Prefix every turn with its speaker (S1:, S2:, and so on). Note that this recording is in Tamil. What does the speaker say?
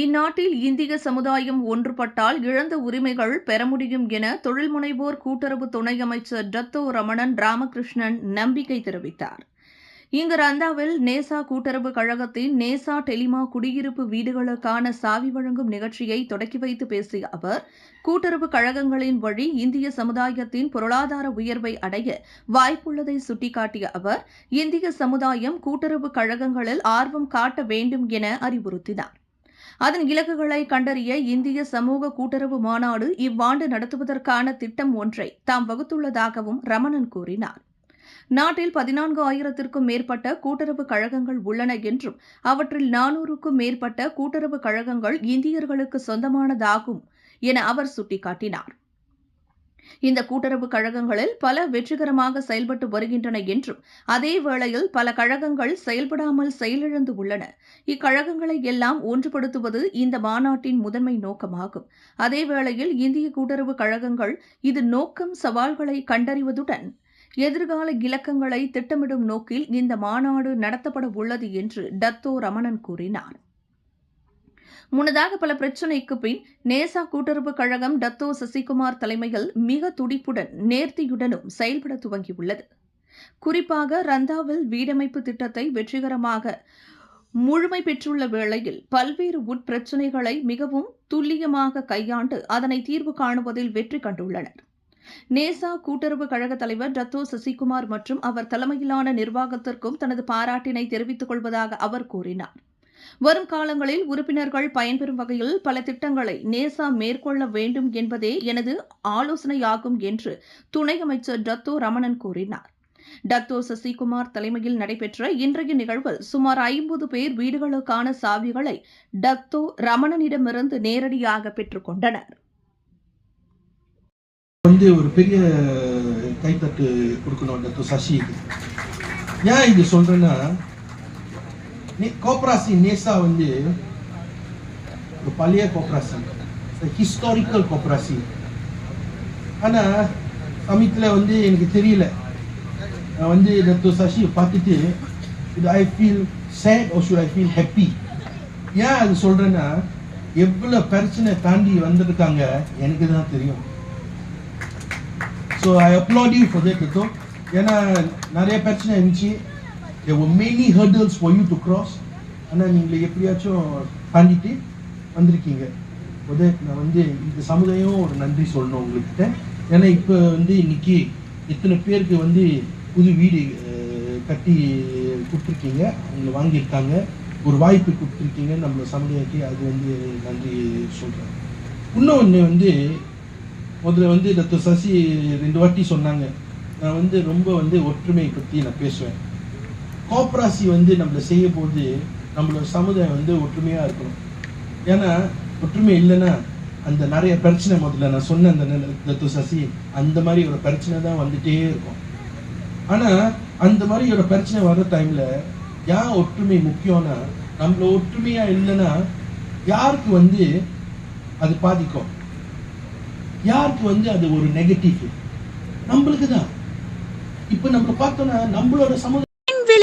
S1: இந்நாட்டில் இந்திய சமுதாயம் ஒன்றுபட்டால் இழந்த உரிமைகள் பெற முடியும் என தொழில் முனைவோர் கூட்டுறவு துணை அமைச்சர் டத்தோ ரமணன் ராமகிருஷ்ணன் நம்பிக்கை தெரிவித்தார். இங்கு ரந்தாவில் நேசா கூட்டுறவு கழகத்தின் நேசா டெலிமா குடியிருப்பு வீடுகளுக்கான சாவி வழங்கும் நிகழ்ச்சியை தொடக்கி வைத்து பேசிய அவர் கூட்டுறவு கழகங்களின் வழி இந்திய சமுதாயத்தின் பொருளாதார உயர்வை அடைய வாய்ப்புள்ளதை சுட்டிக்காட்டிய அவர் இந்திய சமுதாயம் கூட்டுறவு கழகங்களில் ஆர்வம் காட்ட வேண்டும் என அறிவுறுத்தினார். அதன் இலக்குகளை கண்டறிய இந்திய சமூக கூட்டுறவு மாநாடு இவ்வாண்டு நடத்துவதற்கான திட்டம் ஒன்றை தாம் வகுத்துள்ளதாகவும் ரமணன் கூறினார். நாட்டில் பதினான்கு ஆயிரத்திற்கும் மேற்பட்ட கூட்டுறவு கழகங்கள் உள்ளன என்றும் அவற்றில் நானூறுக்கும் மேற்பட்ட கூட்டுறவு கழகங்கள் இந்தியர்களுக்கு சொந்தமானதாகும் என அவர் சுட்டிக்காட்டினார். இந்த கூட்டுறவு கழகங்களில் பல வெற்றிகரமாக செயல்பட்டு வருகின்றன என்றும் அதே வேளையில் பல கழகங்கள் செயல்படாமல் செயலிழந்து உள்ளன. இக்கழகங்களை எல்லாம் ஒன்றுபடுத்துவது இந்த மாநாட்டின் முதன்மை நோக்கமாகும். அதே வேளையில் இந்திய கூட்டுறவு கழகங்கள் இது நோக்கம் சவால்களை கண்டறிவதுடன் எதிர்கால இலக்கங்களை திட்டமிடும் நோக்கில் இந்த மாநாடு நடத்தப்பட உள்ளது என்று டத்தோ ரமணன் கூறினார். முன்னதாக பல பிரச்சினைக்கு பின் நேசா கூட்டுறவு கழகம் டத்தோ சசிகுமார் தலைமையில் மிக துடிப்புடன் நேர்த்தியுடனும் செயல்பட துவங்கியுள்ளது. குறிப்பாக ரந்தாவில் வீடமைப்பு திட்டத்தை வெற்றிகரமாக முழுமை பெற்றுள்ள வேளையில் பல்வேறு உட்பிரச்சினைகளை மிகவும் துல்லியமாக கையாண்டு அதனை தீர்வு காணுவதில் வெற்றி கண்டுள்ளனர். நேசா கூட்டுறவு கழக தலைவர் டத்தோ சசிகுமார் மற்றும் அவர் தலைமையிலான நிர்வாகத்திற்கும் தனது பாராட்டினை தெரிவித்துக் கொள்வதாக அவர் கூறினார். வரும் காலங்களில் உறுப்பினர்கள் பயன்பெறும் வகையில் பல திட்டங்களை நேசா மேற்கொள்ள வேண்டும் என்பதே எனது ஆலோசனையாகும் என்று துணை அமைச்சர் டத்தோ ரமணன் கூறினார். டத்தோ சசிகுமார் தலைமையில் நடைபெற்ற இன்றைய நிகழ்வில் சுமார் ஐம்பது பேர் வீடுகளுக்கான சாவிகளை டத்தோ ரமணனிடமிருந்து நேரடியாக பெற்றுக்கொண்டனர்
S2: வந்து ஒரு பெரிய கைத்தட்டு கொடுக்கணும் டத்தோ சசி ஏன் இது சொல்றேன்னா கோப்ராசி நேசா வந்து ஒரு பழைய கோப்ராசி ஹிஸ்டாரிக்கல் கோப்ராசி ஆனா சமயத்தில் வந்து எனக்கு தெரியல. நான் வந்து டாக்டர் சசியை பார்த்துட்டு இது I feel sad oh should I feel happy ஏன் அது சொல்றேன்னா எவ்வளோ பிரச்சனை தாண்டி வந்திருக்காங்க எனக்கு தான் தெரியும். So I applaud you for that ஏன்னா நிறைய பிரச்சனை இருந்துச்சு. There were many hurdles for you to cross. ஆனால் நீங்கள் எப்படியாச்சும் தாண்டிட்டு வந்திருக்கீங்க. உதய நான் வந்து இந்த சமுதாயம் ஒரு நன்றி சொல்லணும் உங்கள்கிட்ட ஏன்னா இப்போ வந்து இன்னைக்கு இத்தனை பேருக்கு வந்து புது வீடு கட்டி கொடுத்துருக்கீங்க. அவங்களை வாங்கியிருக்காங்க. ஒரு வாய்ப்பு கொடுத்துருக்கீங்க. நம்ம சமுதாயத்துக்கு அது வந்து நன்றி சொல்கிறேன் இன்னொன்று வந்து முதல்ல வந்து டாக்டர் சசி ரெண்டு வாட்டி சொன்னாங்க. நான் வந்து ரொம்ப வந்து ஒற்றுமையை பற்றி நான் பேசுவேன். கோப்ராசி வந்து நம்மளை செய்யும்போது போது நம்மளோட சமுதாயம் வந்து ஒற்றுமையாக இருக்கணும். ஏன்னா ஒற்றுமை இல்லைன்னா அந்த நிறைய பிரச்சனை முதல்ல நான் சொன்ன அந்த தத்து சசி அந்த மாதிரி ஒரு பிரச்சனை தான் வந்துட்டே இருக்கும். ஆனால் அந்த மாதிரி ஒரு பிரச்சனை வர டைமில் ஏன் ஒற்றுமை முக்கியம்னா நம்மள ஒற்றுமையாக இல்லைன்னா யாருக்கு வந்து அது பாதிக்கும்? யாருக்கு வந்து அது ஒரு நெகட்டிவ் நம்மளுக்கு தான். இப்போ நம்ம பார்த்தோம்னா நம்மளோட சமுதாயம்